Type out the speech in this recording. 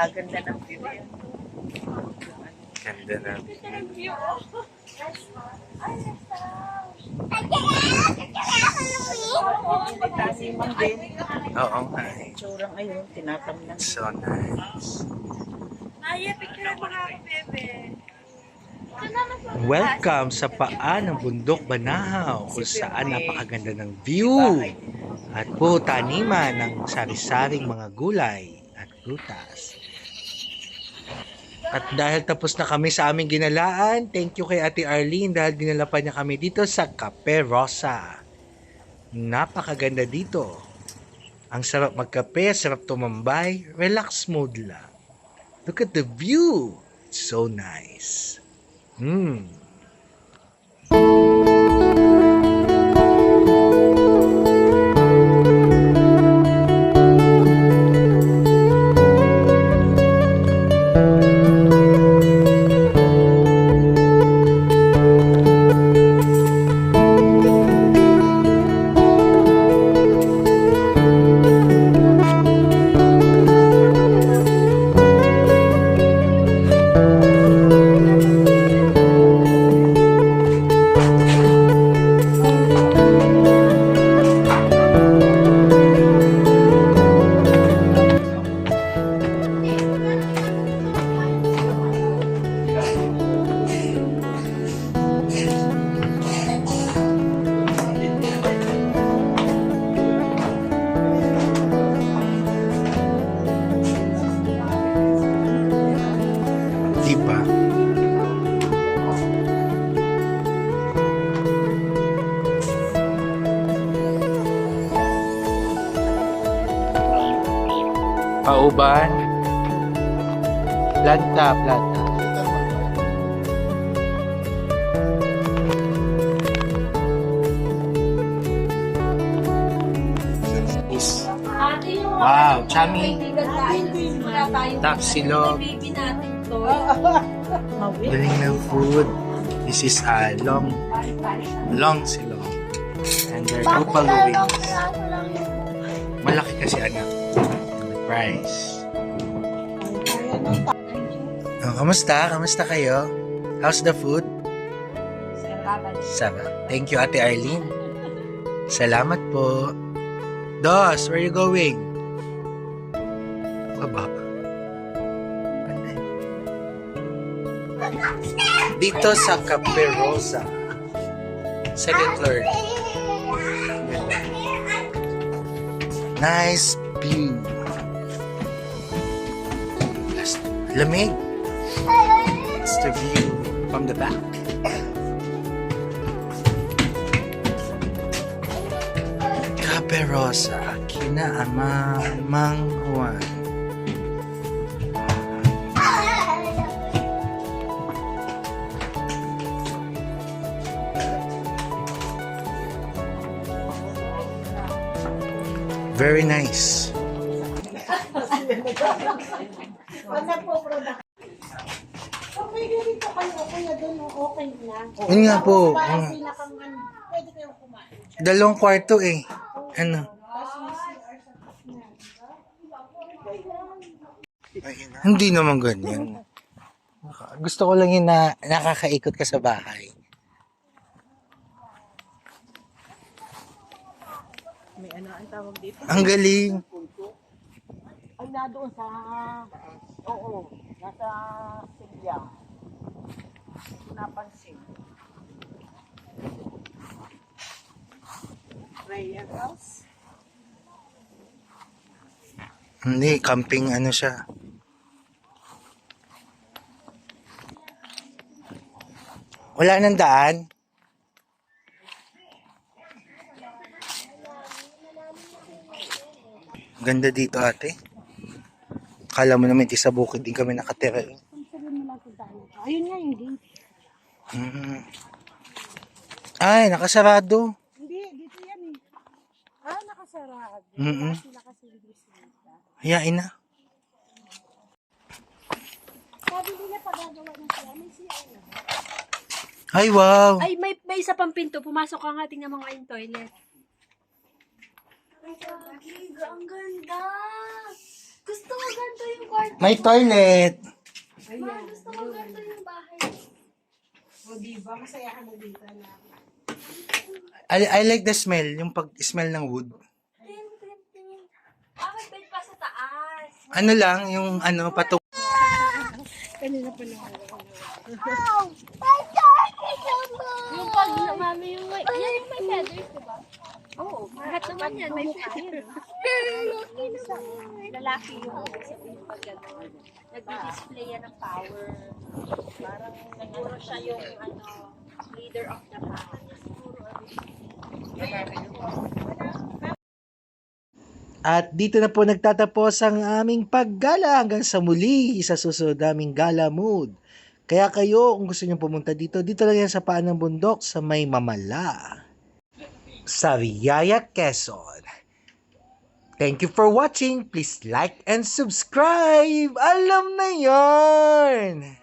Nako. Kaganda ng view yan. Ganda na. Taniman din. Oo nga eh. Tsurang ayun, tinatamnan. So nice. Maya, picture mo nga ako, bebe. Welcome sa paan ng bundok Banahaw kung saan napakaganda ng view at po taniman ng sari-saring mga gulay at prutas. At dahil tapos na kami sa aming ginalaan, thank you kay Ate Arlene dahil dinala pa niya kami dito sa Cape Rosa. Napakaganda dito. Ang sarap magkape, sarap tumambay, relax mode lang. Look at the view. It's so nice. Hmm. Pauban. Planta, planta. Wow, chami. Tapsilog. Galing ng food. This is uh, long, long silong. And they're buffalo wings. Malaki kasi anak. The price. Oh, kamusta? Kamusta kayo? How's the food? Sarap. Thank you, Ate Arlene. Salamat po. Dos, where you going? Baba. Dito sa Cape Rosa. Second floor. Nice view. Lamig. It's the view from the back. Cape Rosa, Kinaama, Mang Juan. Very nice. Okay, dito kayo, kuya, doon, okay na. Yun nga po. Para mm. pinakang ano, pwede kayong kumain. Dalawang kwarto eh. Ano? Hindi naman ganyan. Gusto ko lang yun na nakakaikot ka sa bahay. May ano ang tawag dito? Ang galing. Ay, na doon sa... Oo, nasa Silya. Napansin. Prayer house? Hindi, camping ano siya. Wala nang daan. Ganda dito ate. Kala mo naman di sa bukid din kami nakatira. eh. Ayun nga yung gate. Mm. Ay, nakasarado. Hindi, dito yan eh. Ah, nakasarado. Mm-mm. Sila kasi. Hayain na. Sabi nila pagagawa ng sila, may siya na. Ay, wow. Ay, may, may isa pang pinto. Pumasok ka nga, tingnan mo nga yung toilet. Ay, ang ganda! Gusto ko ganito yung kwarto. May toilet. Ma, gusto ko ganito yung bahay. O, diba? Masayahan mo dito na. I, I like the smell, yung pag-smell ng wood. Tin, tin, tin. Ah, may bed pa sa taas. Ano lang, yung ano, patung... Yung pag, mami, yung may, yan yung may feathers, diba? Oo, lahat naman yan. May feather. Lalaki yung sabihin pag gano'n. Nag-display yan ng power. Parang siguro siya yung ano, leader of the. Siguro. At dito na po nagtatapos ang aming paggala hanggang sa muli sa susunod naming gala mood. Kaya kayo, kung gusto nyo pumunta dito, dito lang yan sa paan ng bundok sa may mamala. Sa Riyaya, Quezon. Thank you for watching. Please like and subscribe. Alam na yon.